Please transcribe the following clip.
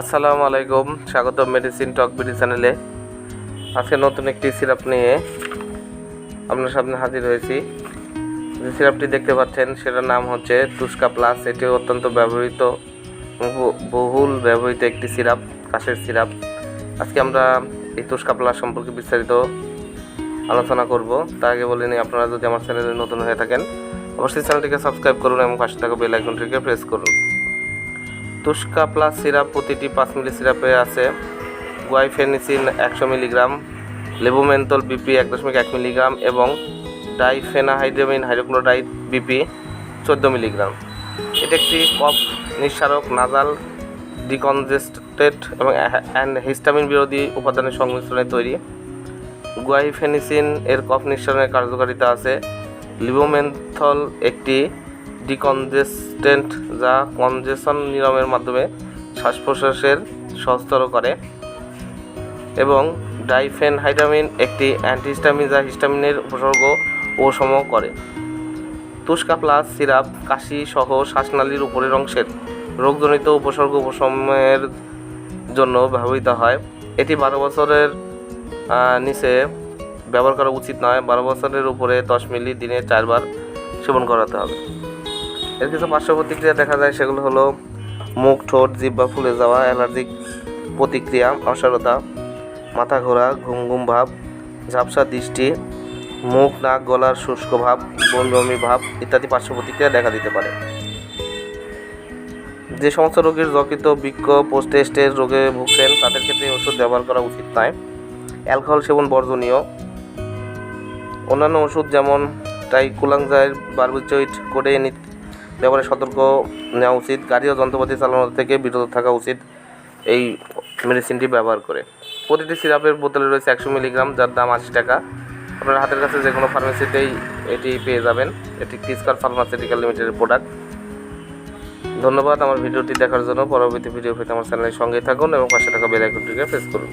আসসালামু আলাইকুম স্বাগত মেডিসিন টক বিডি চ্যানেলে আজকে নতুন একটি সিরাপ নিয়ে আপনার সামনে হাজির হয়েছি। যে সিরাপটি দেখতে পাচ্ছেন, সেটার নাম হচ্ছে তুস্কা প্লাস। এটি অত্যন্ত ব্যবহৃত বহুল ব্যবহৃত একটি সিরাপ, কাশের সিরাপ। আজকে আমরা এই তুস্কা প্লাস সম্পর্কে বিস্তারিত আলোচনা করব। তার আগে বলে নিই, আপনারা যদি আমার চ্যানেলে নতুন হয়ে থাকেন, অবশ্যই চ্যানেলটিকে সাবস্ক্রাইব করুন এবং পাশে থাকা বেল আইকনটিকে প্রেস করুন। তুস্কা প্লাস সিরাপ প্রতিটি পাঁচ মিলি সিরাপে আছে। গুয়াইফেনিসিন একশো মিলিগ্রাম, লেবুমেন্থল বিপি এক দশমিক এক মিলিগ্রাম এবং ডাইফেনাহাইড্রামিন হাইড্রোক্লোরাইড বিপি চোদ্দ মিলিগ্রাম। এটি একটি কফ নিঃসারক নাজাল ডিকনজেস্টেড এবং অ্যান্ড হিস্টামিন বিরোধী উপাদানের সংমিশ্রণে তৈরি। গুয়াইফেনিসিন এর কফ নিঃসরণের কার্যকারিতা আছে। লিবোমেন্থল একটি ডিকনজেস্টেন্ট যা কনজেশন নিয়মের মাধ্যমে শ্বাস প্রশ্বাসের সহজতর করে এবং ডাইফেনহাইডামিন একটি অ্যান্টিহিস্টামিন যা হিস্টামিনের উপসর্গ উপশম করে। তুস্কা প্লাস সিরাপ, কাশি সহ শ্বাসনালীর উপরের অংশের রোগজনিত উপসর্গ উপশমের জন্য ব্যবহৃত হয়। এটি বারো বছরের নিচে ব্যবহার করা উচিত নয়। বারো বছরের উপরে দশ মিলি দিনে চারবার সেবন করাতে হবে। এর কিছু পার্শ্ব প্রতিক্রিয়া দেখা যায়, সেগুলো হলো মুখ, ঠোঁট জিব্বা ফুলে যাওয়া, অ্যালার্জিক প্রতিক্রিয়া অসারতা মাথা ঘোরা, ঘুম ঘুম ভাব, ঝাপসা দৃষ্টি, মুখ, নাক, গলার শুষ্ক ভাব, বমি ভাব ইত্যাদি পার্শ্ব প্রতিক্রিয়া দেখা দিতে পারে। যে সমস্ত রোগীর যকৃত বৃক্ষ পোস্টেস্টের রোগে ভুগছেন, তাদের ক্ষেত্রে ওষুধ ব্যবহার করা উচিত নয়। অ্যালকোহল সেবন বর্জনীয়। অন্যান্য ওষুধ যেমন টাইকুলাংজাইর বারবিচয়েড করে ব্যবহারে সতর্ক নেওয়া উচিত। গাড়ি ও যন্ত্রপাতি চালানো থেকে বিরত থাকা উচিত এই মেডিসিনটি ব্যবহার করে। প্রতিটি সিরাপের বোতলে রয়েছে একশো মিলিগ্রাম, যার দাম আশি টাকা। আপনার হাতের কাছে যে কোনো ফার্মেসিতেই এটি পেয়ে যাবেন। এটি কিসকার ফার্মাসিউটিক্যাল লিমিটেডের প্রোডাক্ট। ধন্যবাদ আমার ভিডিওটি দেখার জন্য। পরবর্তী ভিডিও পেতে আমার চ্যানেলের সঙ্গেই থাকুন এবং পাশে থাকা বেল আইকনটিকে প্রেস করুন।